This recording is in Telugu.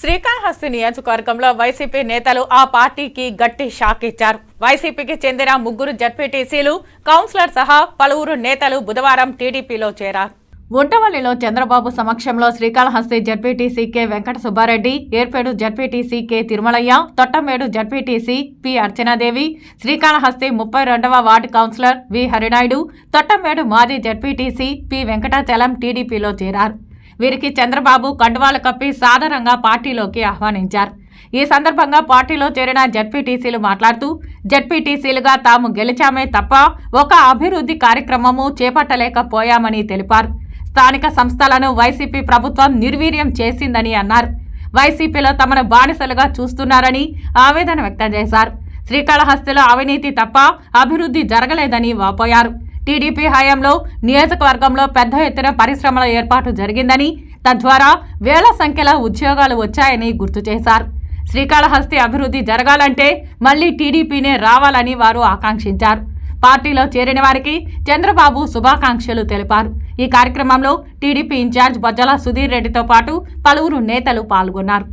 శ్రీకాళహస్తి నియోజకవర్గంలో వైసీపీ నేతలు ఆ పార్టీకి గట్టి షాక్ ఇచ్చారు. వైసీపీకి చెందిన ముగ్గురు జడ్పీటీసీలు కౌన్సిలర్ సహా పలువురు నేతలు బుధవారం టీడీపీలో చేరారు. ఉండవల్లిలో చంద్రబాబు సమక్షంలో Srikalahasti ZPTC K Venkata Subbareddy Yerpedu ZPTC K Tirumalaiah Thottambedu ZPTC P Archanadevi Srikalahasti ముప్పై రెండవ ward councillor V Harinaidu Thottambedu మాజీ జడ్పీటీసీ పి వెంకటాచలం టీడీపీలో చేరారు. వీరికి చంద్రబాబు కండువాలు కప్పి సాధారణంగా పార్టీలోకి ఆహ్వానించారు. ఈ సందర్భంగా పార్టీలో చేరిన జడ్పీటీసీలు మాట్లాడుతూ జడ్పీటీసీలుగా తాము గెలిచామే తప్ప ఒక అభివృద్ధి కార్యక్రమము చేపట్టలేకపోయామని తెలిపారు. స్థానిక సంస్థలను వైసీపీ ప్రభుత్వం నిర్వీర్యం చేసిందని అన్నారు. వైసీపీలో తమను బానిసలుగా చూస్తున్నారని ఆవేదన వ్యక్తం చేశారు. శ్రీకాళహస్తిలో అవినీతి తప్ప అభివృద్ధి జరగలేదని వాపోయారు. టీడీపీ హయాంలో నియోజకవర్గంలో పెద్ద ఎత్తున పరిశ్రమల ఏర్పాటు జరిగిందని తద్వారా వేల సంఖ్యలో ఉద్యోగాలు వచ్చాయని గుర్తు చేశారు. శ్రీకాళహస్తి అభివృద్ధి జరగాలంటే మళ్ళీ టీడీపీనే రావాలని వారు ఆకాంక్షించారు. పార్టీలో చేరిన వారికి చంద్రబాబు శుభాకాంక్షలు తెలిపారు. ఈ కార్యక్రమంలో టీడీపీ ఇన్ఛార్జ్ బొజ్జల సుధీర్ రెడ్డితో పాటు పలువురు నేతలు పాల్గొన్నారు.